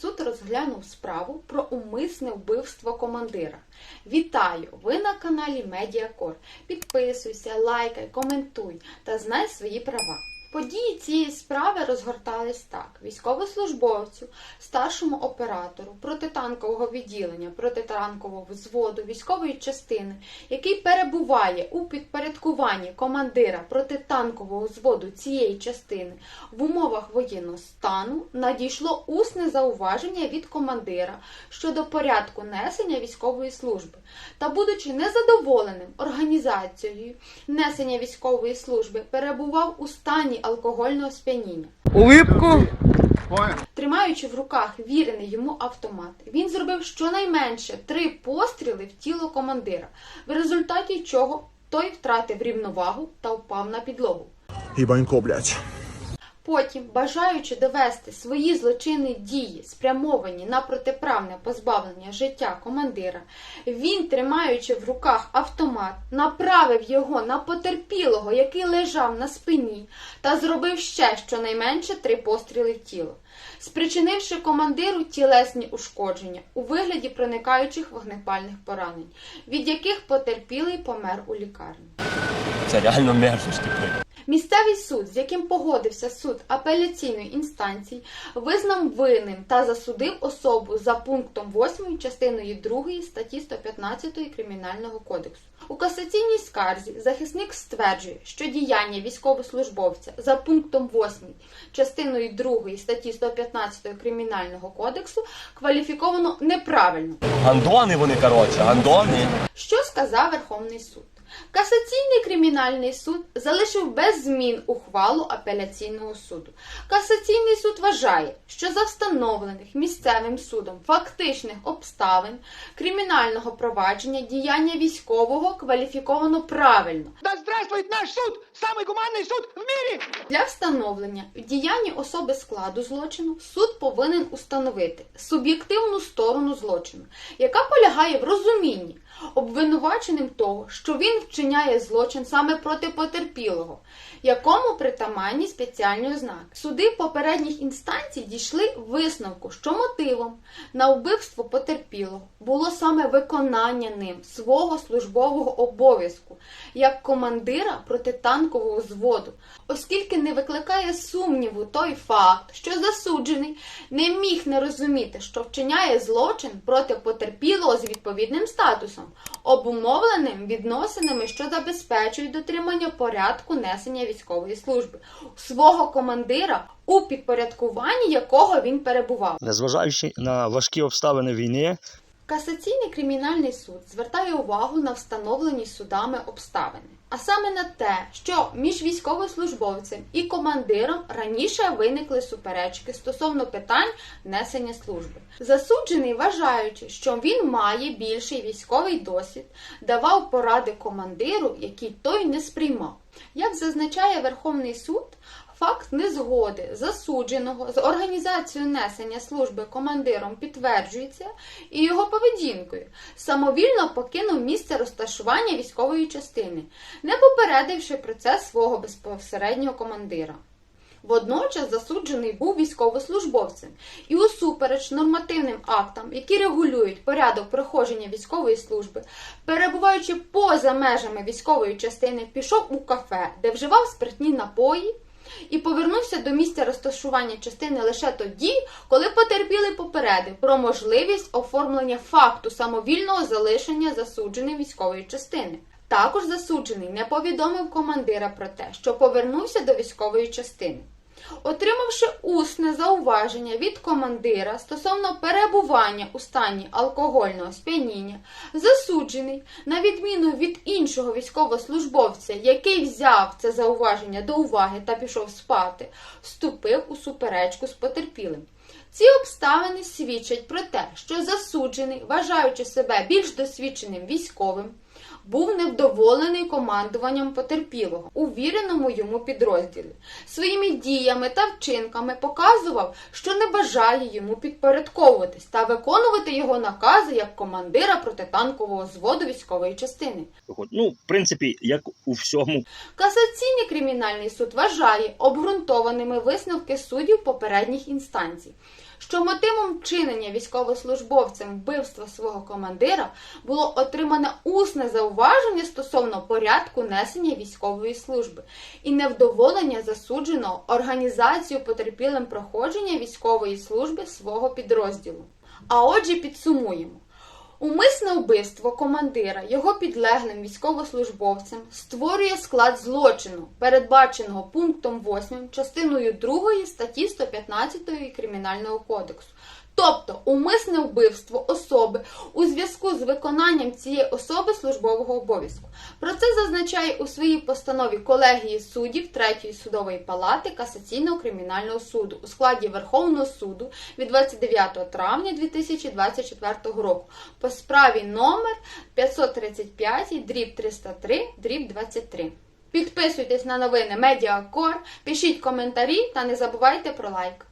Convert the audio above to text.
суд розглянув справу про умисне вбивство командира. Вітаю! Ви на каналі Медіакор. Підписуйся, лайкай, коментуй та знай свої права. Події цієї справи розгортались так: військовослужбовцю, старшому оператору протитанкового відділення, протитанкового взводу військової частини, який перебуває у підпорядкуванні командира протитанкового взводу цієї частини в умовах воєнного стану, надійшло усне зауваження від командира щодо порядку несення військової служби. Та, будучи незадоволеним організацією несення військової служби, перебував у стані алкогольного сп'яніння. Улипку. Тримаючи в руках вірений йому автомат, він зробив щонайменше три постріли в тіло командира, в результаті чого той втратив рівновагу та впав на підлогу. Ебанько, блядь. Потім, бажаючи довести свої злочинні дії, спрямовані на протиправне позбавлення життя командира, він, тримаючи в руках автомат, направив його на потерпілого, який лежав на спині, та зробив ще щонайменше три постріли в тіло, спричинивши командиру тілесні ушкодження у вигляді проникаючих вогнепальних поранень, від яких потерпілий помер у лікарні. Це реально мерзость. Місцевий суд, з яким погодився суд апеляційної інстанції, визнав винним та засудив особу за пунктом 8 частиною 2 статті 115 Кримінального кодексу. У касаційній скарзі захисник стверджує, що діяння військовослужбовця за пунктом 8 частиною 2 статті 115 Кримінального кодексу кваліфіковано неправильно. Гандони вони, коротше, гандони. Що сказав Верховний суд? Касаційний кримінальний суд залишив без змін ухвалу апеляційного суду. Касаційний суд вважає, що за встановлених місцевим судом фактичних обставин кримінального провадження діяння військового кваліфіковано правильно. Да здравствует наш суд! Самый гуманный суд в мире! Для встановлення в діянні особи складу злочину суд повинен установити суб'єктивну сторону злочину, яка полягає в розумінні обвинуваченим того, що він вчиняє злочин саме проти потерпілого, якому притаманні спеціальні ознаки. Суди попередніх інстанцій дійшли висновку, що мотивом на вбивство потерпілого було саме виконання ним свого службового обов'язку як командира протитанкового взводу, оскільки не викликає сумніву той факт, що засуджений не міг не розуміти, що вчиняє злочин проти потерпілого з відповідним статусом, обумовленим відносинами, що забезпечують дотримання порядку несення військової служби, свого командира, у підпорядкуванні якого він перебував. Незважаючи на важкі обставини війни, Касаційний кримінальний суд звертає увагу на встановлені судами обставини, а саме на те, що між військовослужбовцем і командиром раніше виникли суперечки стосовно питань несення служби. Засуджений, вважаючи, що він має більший військовий досвід, давав поради командиру, які той не сприймав. Як зазначає Верховний суд, Факт незгоди засудженого з організацією несення служби командиром підтверджується і його поведінкою. Самовільно покинув місце розташування військової частини, не попередивши про це свого безпосереднього командира. Водночас засуджений був військовослужбовцем і усупереч нормативним актам, які регулюють порядок проходження військової служби, перебуваючи поза межами військової частини, пішов у кафе, де вживав спиртні напої і повернувся до місця розташування частини лише тоді, коли потерпілий попередив про можливість оформлення факту самовільного залишення засудженої військової частини. Також засуджений не повідомив командира про те, що повернувся до військової частини. Отримавши усне зауваження від командира стосовно перебування у стані алкогольного сп'яніння, засуджений, на відміну від іншого військовослужбовця, який взяв це зауваження до уваги та пішов спати, вступив у суперечку з потерпілим. Ці обставини свідчать про те, що засуджений, вважаючи себе більш досвідченим військовим, був невдоволений командуванням потерпілого у віреному йому підрозділі. Своїми діями та вчинками показував, що не бажає йому підпорядковуватись та виконувати його накази як командира протитанкового зводу військової частини. Ну, в принципі, як у всьому. Касаційний кримінальний суд вважає обґрунтованими висновки суддів попередніх інстанцій, що мотивом вчинення військовослужбовцем вбивства свого командира було отримане усне зауваження стосовно порядку несення військової служби і невдоволення засудженого організацію потерпілим проходження військової служби свого підрозділу. А отже, підсумуємо. Умисне вбивство командира його підлеглим військовослужбовцем створює склад злочину, передбаченого пунктом 8 частиною 2 статті 115 Кримінального кодексу. Тобто умисне вбивство особи у зв'язку з виконанням цієї особи службового обов'язку. Про це зазначає у своїй постанові колегії суддів Третьої судової палати Касаційного кримінального суду у складі Верховного суду від 29 травня 2024 року по справі номер 535 дріб 303 дріб 23. Підписуйтесь на новини Медіакор, пишіть коментарі та не забувайте про лайк.